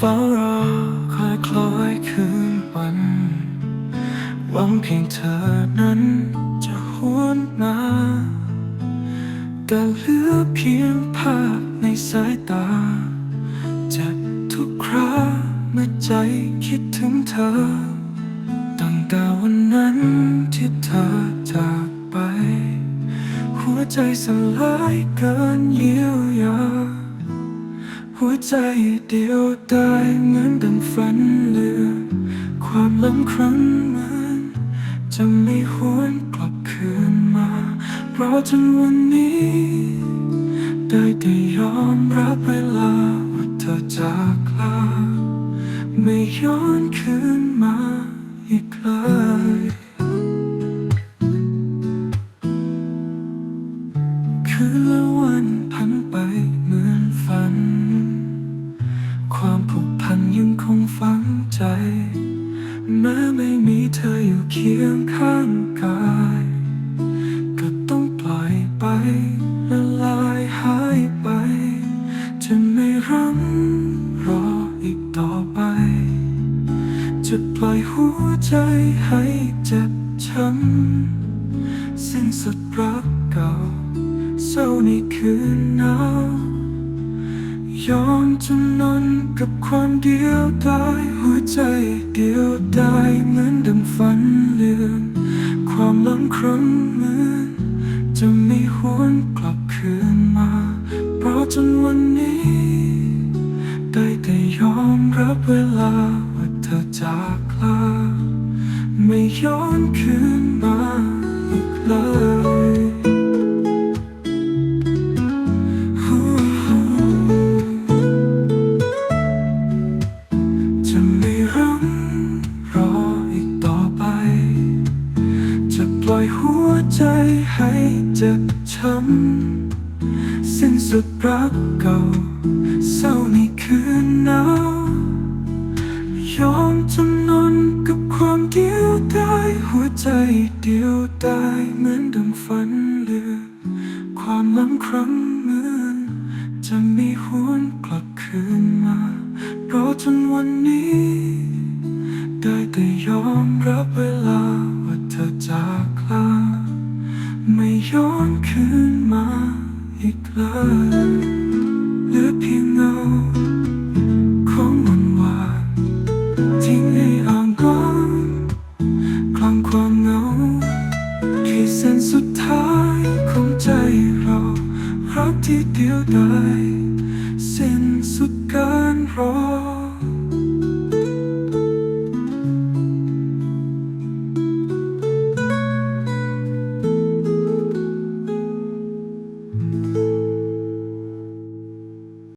เฝ้ารอคอยคล้อยคืนวัน หวังเพียงเธอนั้นจะหวนมาแต่เหลือเพียงภาพในสายตา จากทุกคราเมื่อใจคิดถึงเธอ ตั้งแต่วันนั้นที่เธอจากไป หัวใจสลายเกินเยียวยา หัวใจเดียวดายเหมือนดังฝันเลือ ความลังครั้งนั้นจะไม่หวนกลับคืนมา เพราะจนวันนี้ ได้แต่ยอมรับเวลาว่าเธอจากลาไม่ย้อนคืนมาอีกเลยคืนละวัน ยังคงฝังใจ แม้ไม่มีเธออยู่เคียงข้างกาย ก็ต้องปล่อยไปละลายหายไป จะไม่รั้งรออีกต่อไป จะปล่อยหัวใจให้เจ็บช้ำสิ้นสุดรักเก่าเศร้าในคืน กับความเดียวดายหัวใจเดียวดายเหมือนดังฝันเลือนความหลังครั้งเหมือนจะไม่หวนกลับคืนมา เพราะจนวันนี้ ได้แต่ยอมรับเวลาว่าเธอจากลาไม่ย้อนคืนมาอีกเลย ปล่อยหัวใจให้เจ็บช้ำสิ้นสุดรักเก่าเศร้าในคืนหนาวยอมจำนนกับความเดียวดายหัวใจเดียวดายเหมือนดังฝันเลือ ความลังครั้งเหมือนจะมีหวนกลับคืนมาราะจนวันนี้ ได้แต่ยอมรับเวลา ไม่ย้อนคืนมาอีกเลยเหลือเพียงเงาของวันวานทิ้งให้อ่างก้างกลางความเหงาที่เส้นสุดท้ายของใจเรารักที่เดียวดายสิ้นสุดการรอ